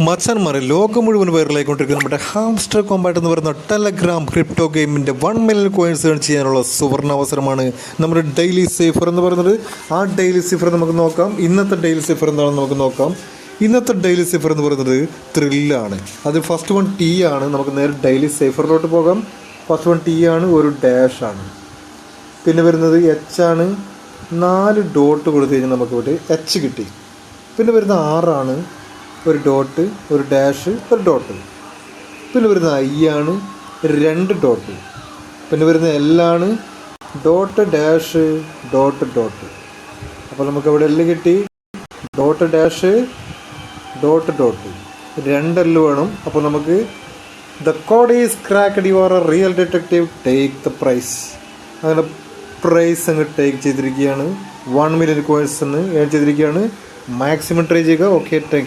മച്ചാന്മാരെ ലോകം മുഴുവൻ വൈറലായിക്കൊണ്ടിരിക്കുന്ന. നമ്മുടെ ഹാംസ്റ്റർ കോമ്പാറ്റ് എന്ന് പറയുന്ന ടെലഗ്രാം ക്രിപ്റ്റോ ഗെയിമിന്റെ വൺ മില്യൺ കോയിൻസ് ഏൺ ചെയ്യാനുള്ള സുവർണ അവസരമാണ് നമ്മുടെ ഡെയിലി സേഫർ എന്ന് പറയുന്നത്. ആ ഡെയിലി സേഫർ നമുക്ക് നോക്കാം. ഇന്നത്തെ ഡെയിലി സേഫർ എന്താണെന്ന് നമുക്ക് നോക്കാം. ഇന്നത്തെ ഡെയിലി സേഫർ എന്ന് പറയുന്നത് ത്രില്ലാണ് അത് ഫസ്റ്റ് വൺ ടി ആണ്. നമുക്ക് നേരെ ഡെയിലി സേഫറിലോട്ട് പോകാം. ഫസ്റ്റ് വൺ ടി ആണ് ഒരു ഡാഷ് ആണ്. പിന്നെ വരുന്നത് എച്ച് ആണ്. നാല് ഡോട്ട് കൊടുത്തു കഴിഞ്ഞാൽ നമുക്ക് ഇവിടെ എച്ച് കിട്ടി. പിന്നെ വരുന്ന ആറാണ് ഒരു ഡോട്ട് ഒരു ഡാഷ് ഒരു ഡോട്ട് പിന്നെ വരുന്ന ഐ ആണ് രണ്ട് ഡോട്ട് പിന്നെ വരുന്ന എല്ലാണ് ഡോട്ട് ഡാഷ് ഡോട്ട് ഡോട്ട് അപ്പോൾ നമുക്ക് അവിടെ എല്ല് കിട്ടി. ഡോട്ട് ഡാഷ് ഡോട്ട് ഡോട്ട് രണ്ടെല്ല് വേണം. അപ്പോൾ നമുക്ക് the code is cracked you are a real detective take the prize അങ്ങനെ പ്രൈസ് അങ്ങ് ടേക്ക് ചെയ്തിരിക്കുകയാണ്. വൺ മില്യൺ കോയിൻസ് എന്ന് ഏൺ ചെയ്തിരിക്കുകയാണ്. മാക്സിമം ട്രൈ ചെയ്യുക. Okay thank